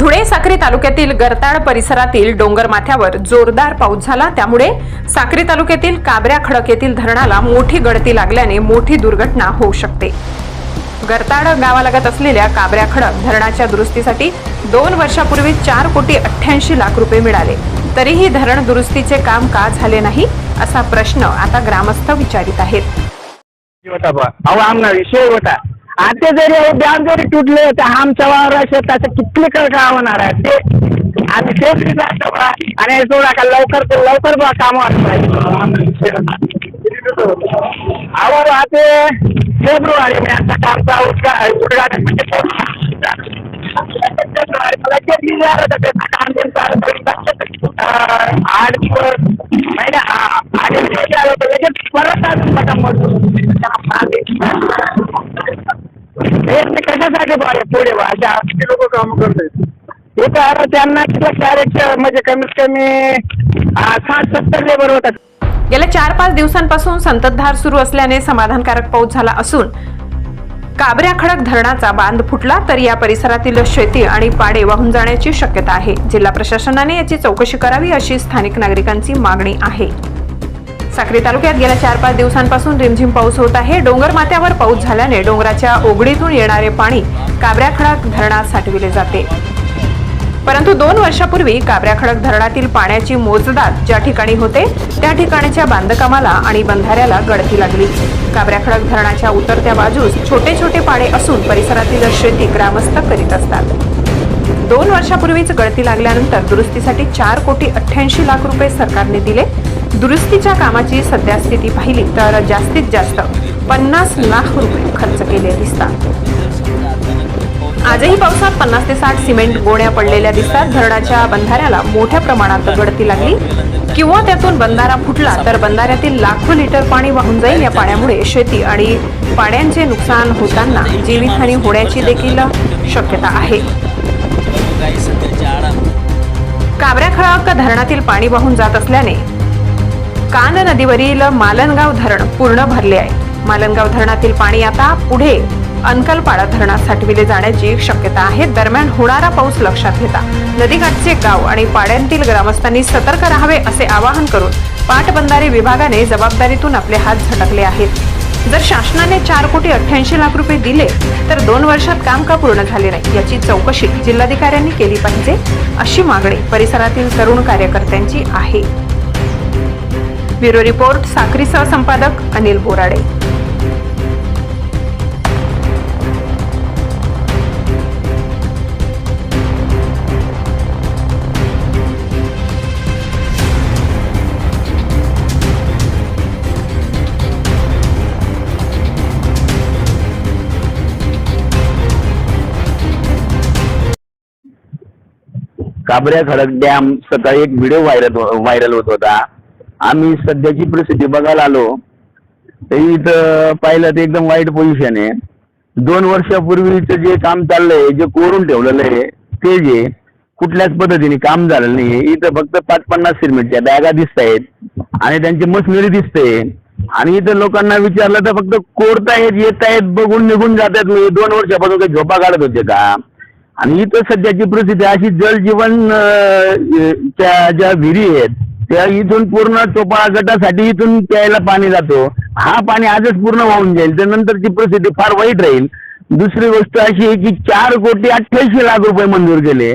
धुळे साक्री तालुक्यातील गरताड परिसरातील डोंगर माथ्यावर जोरदार पाऊस झाला. त्यामुळे साक्री तालुक्यातील काबऱ्या खडक येथील धरणाला मोठी गळती लागल्याने मोठी दुर्घटना होऊ शकते. गरताड गावालगत असलेल्या काबऱ्या खडक धरणाच्या दुरुस्तीसाठी दोन वर्षापूर्वी चार कोटी अठ्ठ्याऐंशी लाख रुपये मिळाले. तरीही धरण दुरुस्तीचे काम का झाले नाही असा प्रश्न आता ग्रामस्थ विचारित आहेत. होता. आता जरी हे डॅम जरी तुटले तर आमच्या वावरा शेताचं किती काय होणार आहे? ते आणि बा आणि थोडा का लवकर तर लवकर बा काम अहो आता फेब्रुवारी मे आता कामचा उद्घाटन म्हणजे ते चालू अं, आठ दिवस. महिना आठ दिवस. आलं तर लगेच परत अजून खतम प्रयत्न कशासाठी बा पुढे बा अशा किती लोक काम करतात हे आता त्यांना किती डायरेक्ट म्हणजे कमीत कमी आ, साठ सत्तर लेबर होतात. गेल्या चार पाच दिवसांपासून संततधार सुरू असल्याने समाधानकारक पाऊस झाला असून काबऱ्या खडक धरणाचा बांध फुटला तर या परिसरातील शेती आणि पाडे वाहून जाण्याची शक्यता आहे. जिल्हा प्रशासनाने याची चौकशी करावी अशी स्थानिक नागरिकांची मागणी आहे. साक्री तालुक्यात गेल्या चार पाच दिवसांपासून रिमझिम पाऊस होत आहे. डोंगर माथ्यावर पाऊस झाल्याने डोंगराच्या ओगडीतून येणारे पाणी काबऱ्याखडक धरणात साठविले जाते. परंतु दोन वर्षापूर्वी काबऱ्याखडक धरणातील पाण्याची मोजदाद ज्या ठिकाणी होते त्या ठिकाणच्या बांधकामाला आणि बंधाऱ्याला गळती लागली. काबऱ्याखडक धरणाच्या उतरत्या बाजूस छोटे छोटे पाडे असून परिसरातील शेती ग्रामस्थ करीत असतात. दोन वर्षापूर्वीच गळती लागल्यानंतर दुरुस्तीसाठी चार कोटी अठ्ठ्याऐंशी लाख रुपये सरकारने दिले. दुरुस्तीच्या कामाची सद्यस्थिती पाहिली तर जास्तीत जास्त पन्नास लाख रुपये खर्च केले दिसतात. आजही पावसात पन्नास ते साठ सिमेंट गोण्या पडलेल्या दिसतात. धरणाच्या बंधाऱ्याला मोठ्या प्रमाणात गळती लागली. किंवा त्यातून बंधारा फुटला तर बंधाऱ्यातील लाखो लिटर पाणी वाहून जाईल. या पाण्यामुळे शेती आणि पाण्याचे नुकसान होताना जीवितहानी होण्याची देखील शक्यता आहे. काबऱ्या खळाक धरणातील पाणी वाहून जात असल्याने कान नदीवरील मालनगाव धरण पूर्ण भरले आहे. मालनगाव धरणातील पाणी आता पुढे अनकलपाडा धरणात साठविले जाण्याची शक्यता आहे. दरम्यान होणारा पाऊस लक्षात घेता नदीकाठचे गाव आणि पाड्यांतील ग्रामस्थांनी सतर्क राहावे असे आवाहन करून पाटबंधारे विभागाने जबाबदारीतून आपले हात झटकले आहेत. जर शासनाने चार कोटी अठ्ठ्याऐंशी लाख रुपये दिले तर दोन वर्षात काम का पूर्ण झाले नाही याची चौकशी जिल्हाधिकाऱ्यांनी केली पाहिजे अशी मागणी परिसरातील तरुण कार्यकर्त्यांची आहे. ब्युरो रिपोर्ट साखरी सहसंपादक अनिल बोराडे. काबऱ्या खडक डॅम सकाळी एक व्हिडिओ व्हायरल व्हायरल होत होता. आम्ही सध्याची परिस्थिती बघायला आलो तर इथं पाहिलं तर एकदम वाईट पोझिशन आहे. दोन वर्षापूर्वीचं जे काम चाललंय जे कोरून ठेवलेलं आहे ते जे कुठल्याच पद्धतीने काम झालेलं नाहीये. इथं फक्त पाच पन्नास सिमेंटच्या बॅगा दिसत आहेत आणि त्यांची मशिनरी दिसते. आणि इथं लोकांना विचारलं तर फक्त कोरतायत येत आहेत बघून निघून जातात मी दोन वर्षापासून काही झोपा काढत होते का? आणि इथं सध्याची परिस्थिती अशी जलजीवन च्या ज्या विहिरी आहेत त्या इथून पूर्ण चोपाळा गटासाठी इथून प्यायला पाणी जातो. हा पाणी आजच पूर्ण वाहून जाईल. तर नंतरची परिस्थिती फार वाईट राहील. दुसरी गोष्ट अशी आहे की चार कोटी अठ्ठ्याऐंशी लाख रुपये मंजूर केले.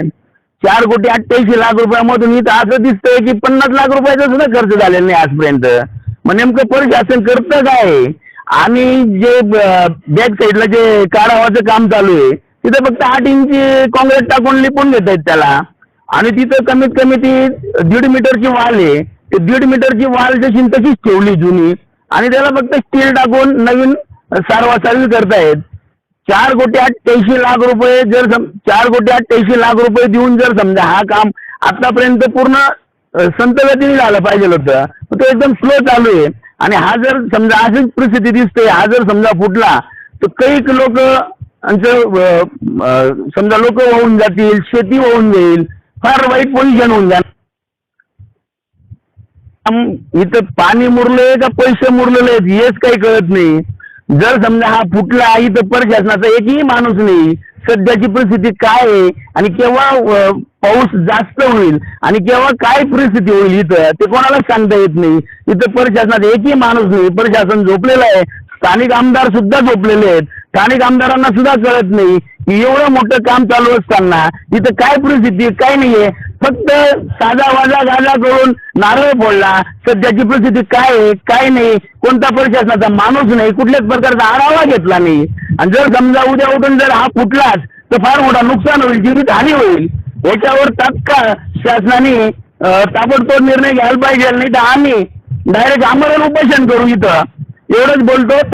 चार कोटी अठ्ठ्याऐंशी लाख रुपयामधून इथं असं दिसतंय की पन्नास लाख रुपयाचा सुद्धा खर्च झालेला नाही आजपर्यंत. मग नेमकं प्रशासन करतं काय? आणि जे बॅक साईडला जे काढावाचं काम चालू आहे तिथं फक्त आठ इंची काँग्रेस टाकून लिपून घेत आहेत त्याला. आणि तिथं कमीत कमी ती दीड मीटरची वाल आहे. ती दीड मीटरची वाल जशी तशीच ठेवली जुनी. आणि त्याला फक्त स्टील टाकून नवीन सारवासारवी करतायत. चार कोटी अठ्ठ्याऐंशी लाख रुपये जर सम चार कोटी अठ्ठ्याऐंशी लाख रुपये देऊन जर समजा हा काम आतापर्यंत पूर्ण संत गतीने झालं पाहिजे होतं तो एकदम स्लो चालू आहे. आणि हा जर समजा अशीच परिस्थिती दिसते हा जर समजा फुटला तर कैक लोक समजा लोक वाहून जातील शेती वाहून जाईल फार वाईट पोझिशन होऊन जाणार? इथं पाणी मुरलंय का पैसे मुरलेले आहेत हेच काही कळत नाही. जर समजा हा फुटला इथं प्रशासनाचा एकही माणूस नाही. सध्याची परिस्थिती काय आहे आणि केव्हा पाऊस जास्त होईल आणि केव्हा काय परिस्थिती होईल इथं ते कोणालाच सांगता येत नाही. इथं प्रशासनात एकही माणूस नाही. प्रशासन झोपलेलं आहे. स्थानिक आमदार सुद्धा झोपलेले आहेत. स्थानिक आमदारांना सुद्धा कळत नाही की एवढं मोठं काम चालू असताना इथं काय परिस्थिती काय नाहीये. फक्त साधा वाजा गाजा करून नारळ फोडला. सध्याची परिस्थिती काय आहे काय नाही. कोणता प्रशासनाचा माणूस नाही. कुठल्याच प्रकारचा आढावा घेतला नाही. आणि जर समजा उद्या उठून जर हा फुटलाच तर फार मोठा नुकसान होईल जीवित हानी होईल. याच्यावर तात्काळ शासनाने ताबडतोब निर्णय घ्यायला पाहिजे. नाही तर आम्ही डायरेक्ट आमरण उपोषण करू इथं. एवढंच बोलतो.